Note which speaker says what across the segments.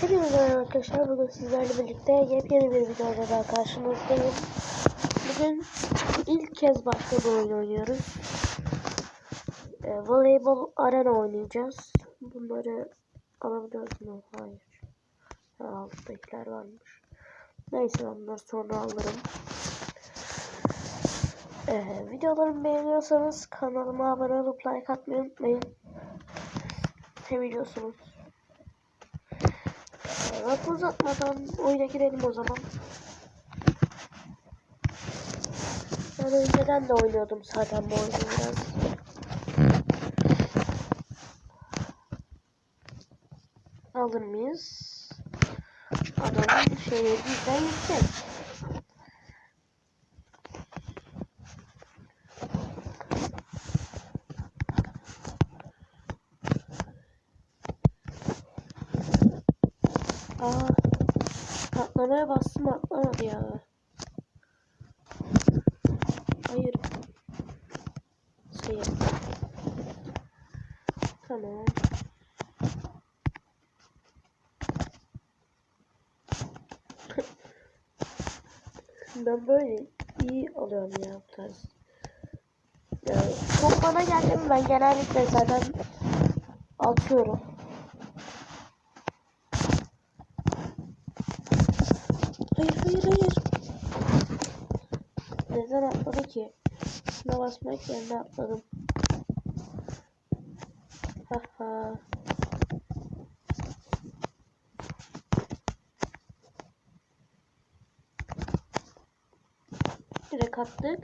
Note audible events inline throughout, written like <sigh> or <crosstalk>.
Speaker 1: Hepinize merhaba arkadaşlar. Bugün sizlerle birlikte yepyeni bir videoda daha karşınızdayım. Bugün ilk kez başka bir oyun oynuyoruz. E, voleybol arena oynayacağız. Bunları alabiliyoruz mu? Hayır. Ha, alttakiler varmış. Neyse ben bunları sonra alırım. E, videolarımı beğeniyorsanız kanalıma abone olup like atmayı unutmayın. Seviyorsunuz. Lafı uzatmadan oyuna girelim o zaman. Ben önceden de oynuyordum zaten bu oyunu biraz. Alır mıyız? Adamın şeyi bizden yüksek. Aa, atlamaya bastım atlamadı ya. Hayır. Sayı. Tamam. <laughs> ben böyle iyi alıyorum ya bu tarz. Ya, çok bana geldi mi ben genellikle zaten atıyorum. Hayır hayır hayır. Neden atladı ki? Şuna basmak yerine atladım. Haha. Direkt attık.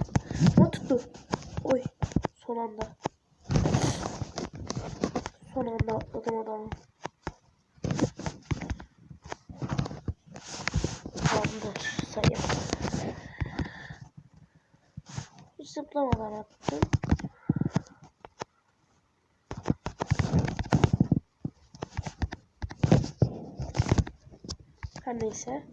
Speaker 1: Ha tuttu. Oy. Son anda. Son anda atladım adamı. Zıplamadan attım. Her neyse.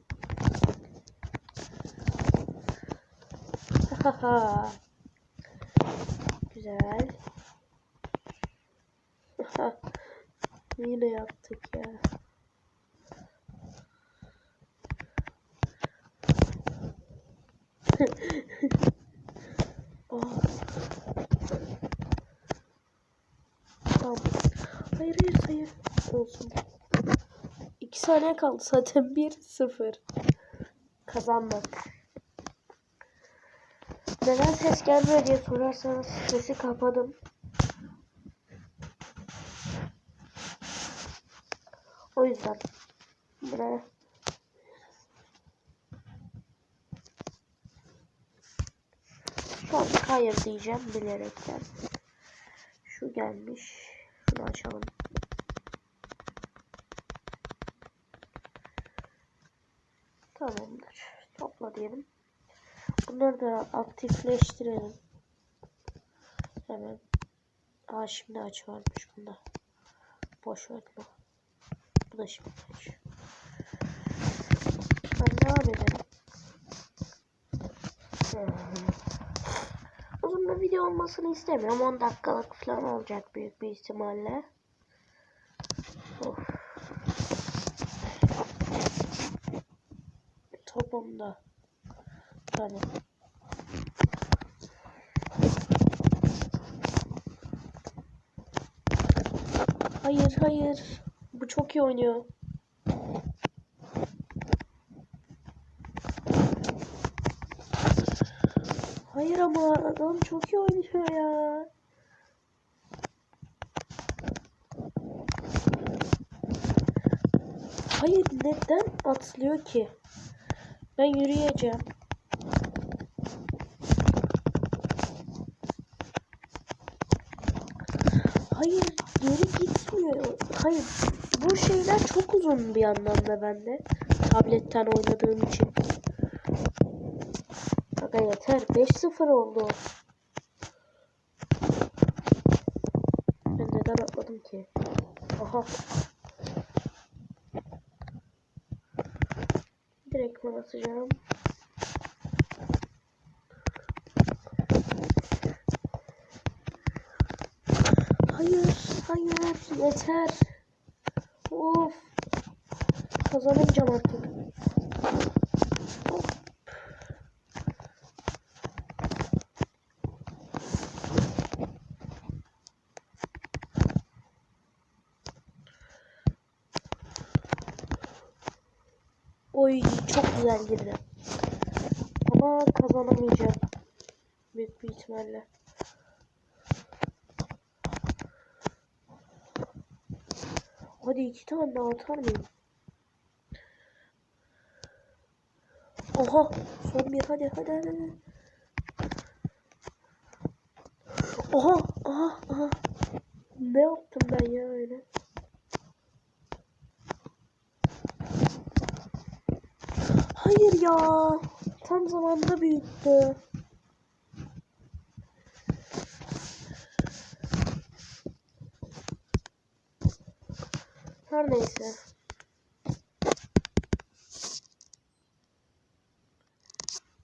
Speaker 1: Güzel. Yine yaptık ya. Aa. Tamam. Hayır hayır hayır. Olsun. 2 saniye kaldı zaten 1-0. Kazandık. Neden ses gelmiyor diye sorarsanız sesi kapadım. O yüzden. Buraya. Şu an hayır diyeceğim bilerekten. Şu gelmiş. Şunu açalım. Tamamdır. Topla diyelim. Bunları da aktifleştirelim. Hemen. Aa şimdi aç varmış bunda. Boş ver bu. Bu da şimdi aç. Ben devam edelim. Hmm. Bir video olmasını istemiyorum. 10 dakikalık falan olacak büyük bir ihtimalle. Of. Topumda. Tamam. Hayır hayır. Bu çok iyi oynuyor. Hayır ama adam çok iyi oynuyor ya. Hayır neden atlıyor ki? Ben yürüyeceğim. Hayır geri gitmiyor. Hayır bu şeyler çok uzun bir yandan da bende. Tabletten oynadığım için. Yeter 5-0 oldu. Ben neden atladım ki? Aha. Direkt basacağım. Hayır, hayır, yeter. Of. Kazanamayacağım artık. Oy çok güzel girdi. Ama kazanamayacağım. Büyük bir ihtimalle. Hadi iki tane daha atar mıyım? Oha son bir hadi hadi hadi. Oha aha aha. Ne yaptım ben ya öyle? Hayır ya. Tam zamanda büyüttü. Her neyse.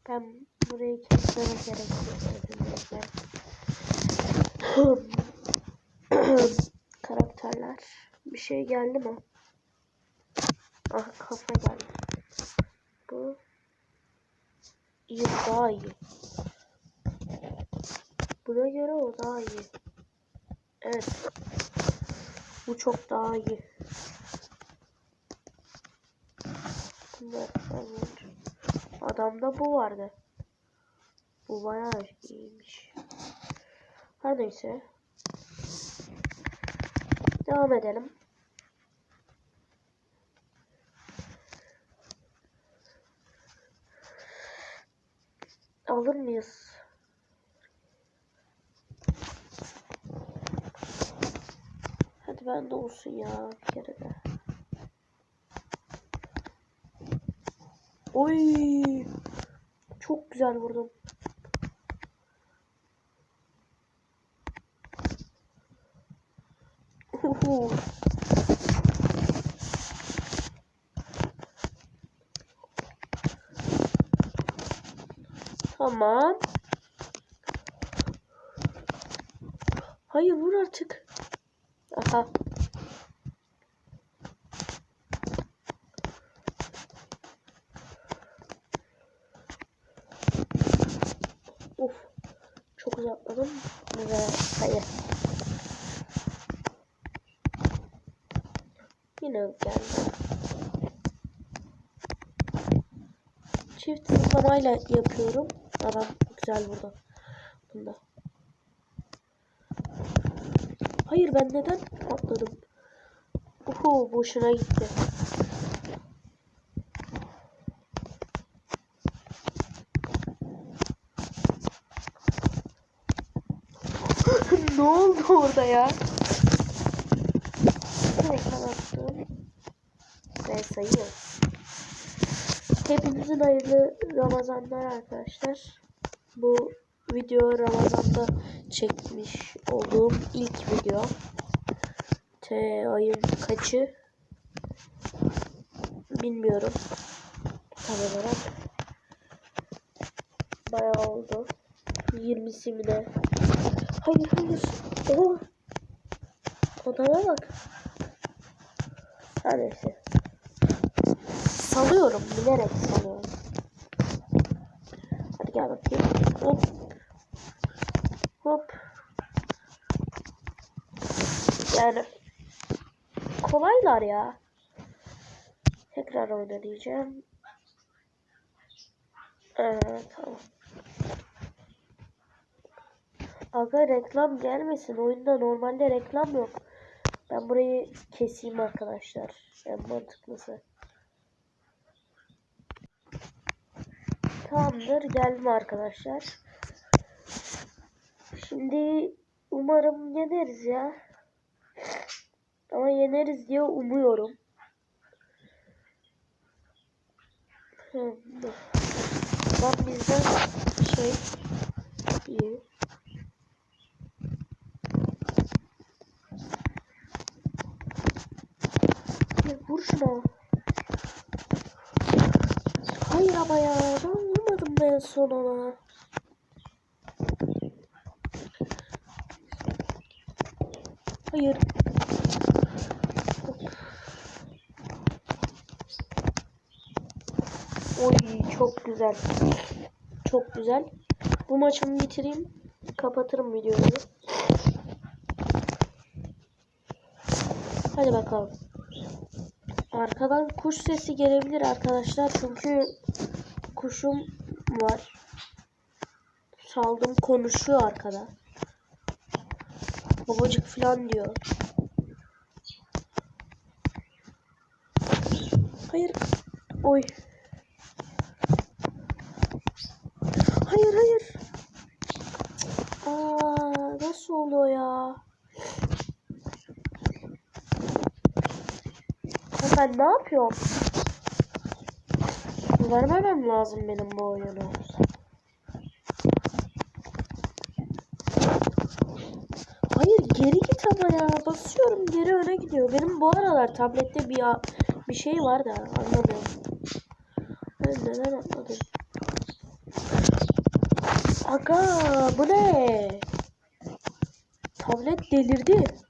Speaker 1: Ben burayı kesmeme gerek yok. <clears throat> Karakterler. Bir şey geldi mi? Ah kafa geldi. Bu iyi daha iyi. Buna göre o daha iyi. Evet. Bu çok daha iyi. Adamda bu vardı. Bu bayağı iyiymiş. Her neyse. Devam edelim. Alır mıyız? Hadi ben de olsun ya bir kere de. Oy! Çok güzel vurdum. Uhu. Tamam. Hayır vur artık. Aha. Uf. Çok uzatladım ve hayır. Yine geldi. Çift zıplamayla yapıyorum. Adam güzel vurdu. Bunda. Hayır ben neden atladım? Uhu boşuna gitti. <laughs> ne oldu orada ya? Ne kanattım? Ben sayıyorum. Hepinizin hayırlı Ramazanlar arkadaşlar. Bu video Ramazan'da çekmiş olduğum ilk video. T ayın kaçı? Bilmiyorum. Tam olarak. Bayağı oldu. 20'si mi ne? Hayır hayır. Oh. Odama bak. Her neyse. Salıyorum. Bilerek salıyorum. Gel bakayım. Hop. Hop. Yani kolaylar ya. Tekrar oyna diyeceğim. Evet tamam. Aga reklam gelmesin. Oyunda normalde reklam yok. Ben burayı keseyim arkadaşlar. En mantıklısı. Tamamdır. Geldim arkadaşlar. Şimdi umarım yeneriz ya. Ama yeneriz diye umuyorum. Lan bizden şey iyi. Ya vur şuna. Hayır ama ya ben vurmadım ben son ona. Hayır. Oy çok güzel. Çok güzel. Bu maçımı bitireyim. Kapatırım videoyu. Hadi bakalım. Arkadan kuş sesi gelebilir arkadaşlar. Çünkü kuşum var. Saldım konuşuyor arkada. Babacık falan diyor. Hayır. Oy. Hayır hayır. Aa, nasıl oldu? Ya ben ne yapıyorum? Vermemem lazım benim bu oyunu. Hayır geri git ama ya. Basıyorum geri öne gidiyor. Benim bu aralar tablette bir bir şey var da anlamıyorum. Ben neden anladım? Aga bu ne? Tablet delirdi.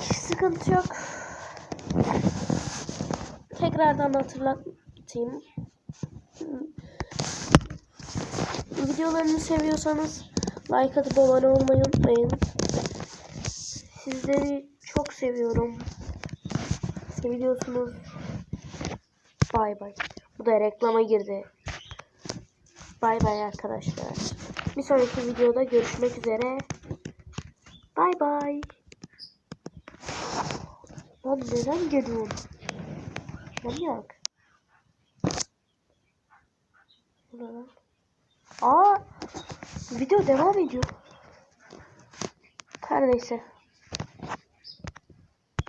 Speaker 1: Sıkıntı yok. Tekrardan hatırlatayım. Videolarımı seviyorsanız like atıp abone olmayı unutmayın. Sizleri çok seviyorum. Seviyorsunuz. Bay bay. Bu da reklama girdi. Bay bay arkadaşlar. Bir sonraki videoda görüşmek üzere. Bay bay. Lan neden geliyorsun? Manyak. Bu ne lan? Aa, video devam ediyor. Her neyse.